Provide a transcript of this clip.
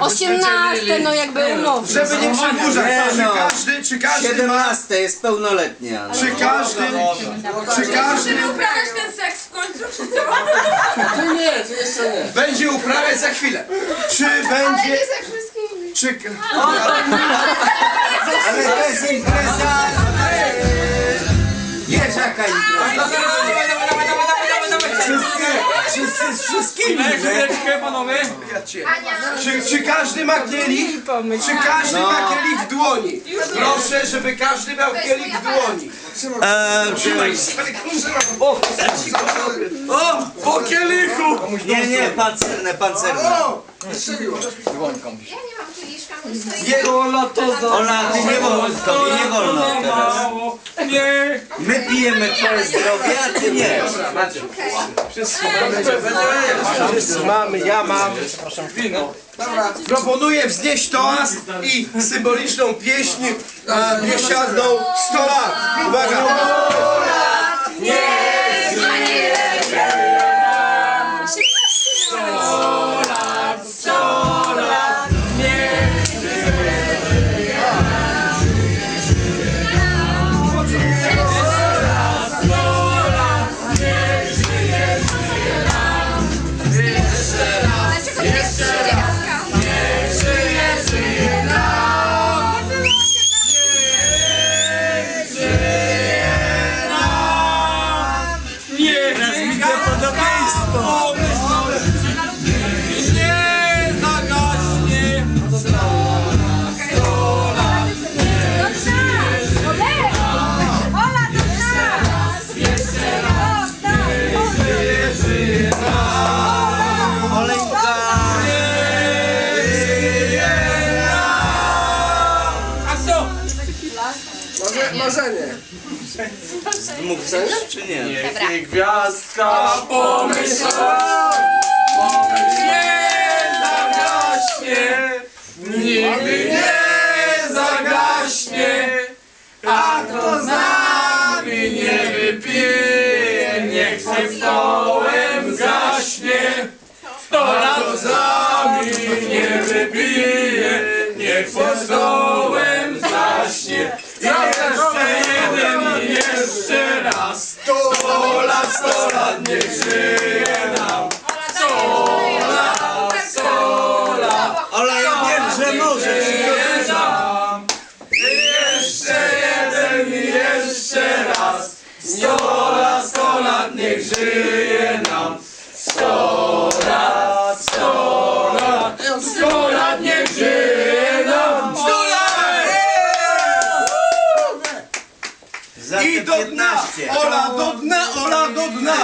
18, no jakby umownie. Żeby nie przedłużać, Nie, czy no. każdy, czy każdy ma, 17 jest pełnoletnia. No. czy każdy, czy każdy Chcemy uprawiać ten seks w końcu, czy co? będzie uprawiać za chwilę. Czy będzie, ze wszystkimi. czy, Ale to jest impreza. Nie taka impreza. Wszyscy, wszyscy z wszystkimi. nie? Chwileczkę, panowie. Czy, czy każdy ma kielich, czy każdy No. ma kielich w dłoni? Proszę, żeby każdy miał kielich w dłoni. Eee, Trzymaj O, o, po kielichu. nie, nie, pancerne, pancerne. O, Ja nie mam kieliszka, mój stoi. je, Ola to za... Ola, ty nie wolno, tobie nie wolno teraz. Nie. My pijemy twoje zdrowie, a ty nie. wszyscy mamy, ja mam. Wino. Proponuję wznieść toast i symboliczną pieśń e, biesiadną 100 lat. Oh. Mógł chcesz, czy nie? Niech gwiazdka pomyśla. Nie zagaśnie. Nigdy nie zagaśnie. A kto z nami nie wypije, niech się stołem gaśnie. Sto lat z nami nie wypije, niech pod stołem jeszcze raz. Sto lat, sto lat, niech żyje nam. Ola, ja wiem, że możesz. Żyje nam. Jeszcze jeden i jeszcze raz. Sto lat, sto lat, niech żyje nam. Sto lat, sto lat, sto lat, niech żyje I do dna! 15. Ola do dna, Ola do dna!